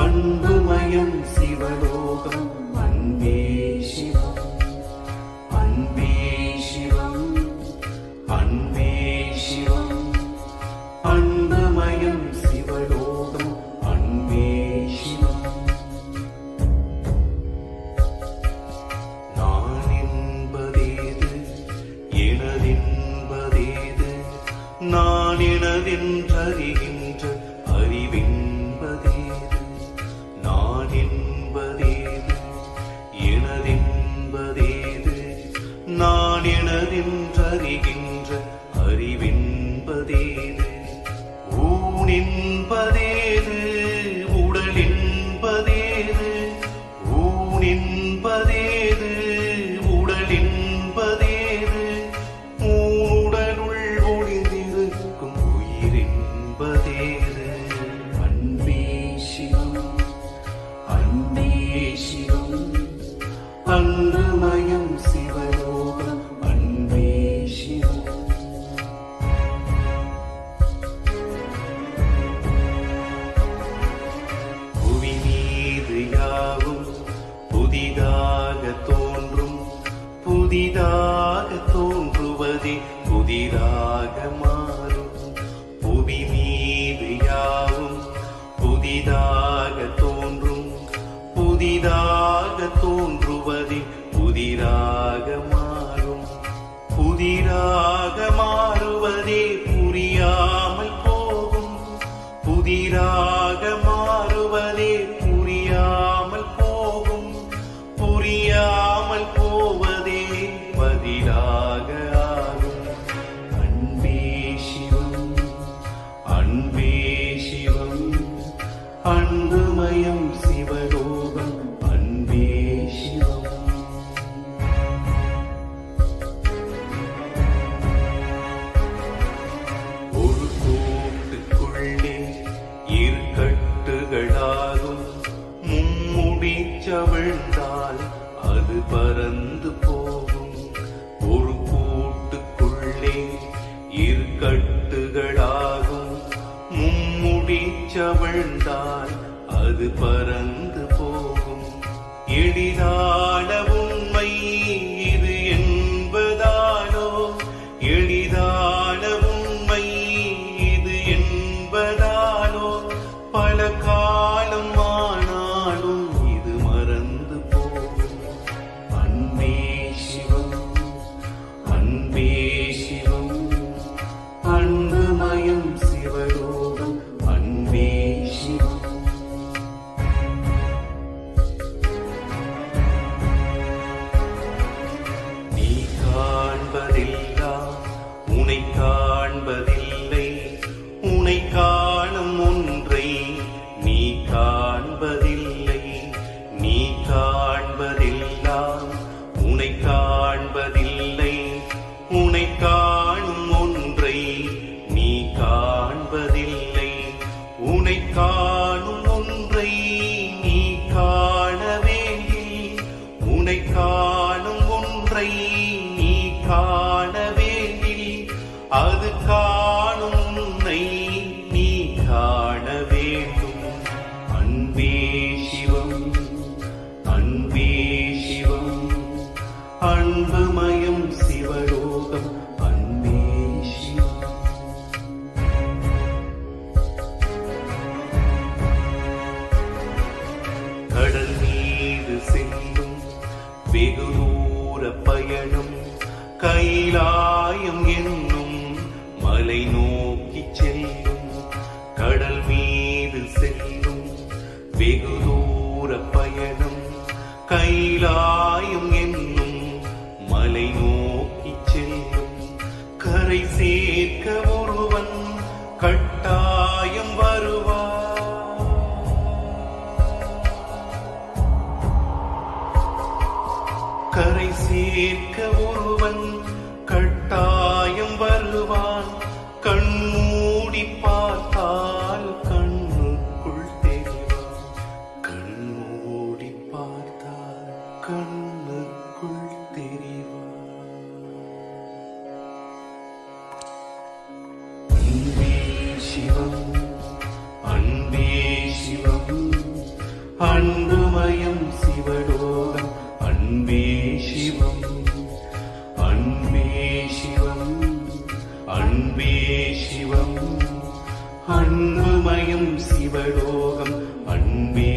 அன்புமயம் சிவலோகம். அன்பே சிவம். அன்பே சிவம். அன்பே சிவம். அன்புமயம் சிவலோகம். நான் என்பதேது எனதென்பதேது? எனதென்பதேது நான் எனதென்றறிகின்ற அறிவின்பதேது புதிதாக மாறும். புவி மீது யாவும் புதிதாக தோன்றும். புதிதாக தோன்றுவதே புதிதாக மாறும். புதிதாக மாறுவதே அன்பே சிவம் அன்புமயம் சிவலோகம் அன்பே சிவம். ஒரு கூட்டுக்குள்ளே இரு கட்டுகளாகும் மும்முடி சவிழ்ந்தால் அது பறந்து போகும். ஒரு கூட்டுக்குள்ளே இரு மும்முடி அது பறந்து போகும். எளிதா உனை காண்பதில்லை. உனை காணும் ஒன்றை நீ காண்பதில்லை. நீ காண்பதெல்லாம் உனை காண்பதில்லை. கைலாயம் என்னும் மலை நோக்கி செல்லும் கடல் மீது செல்லும் வெகு தூர பயணம் கைலாயம் கரை சேர்க்க ஒருவன் கட்டாயம் வருவான். கண்மூடி பார்த்தால் கண்ணுக்குள் தெரிவான். கண்மூடி பார்த்தால் கண்ணுக்குள் தெரிவான். சிவம் அன்பே சிவம் அன்புமயம் சிவலோகம் அன்பே அன்புமயம் சிவலோகம் அன்பே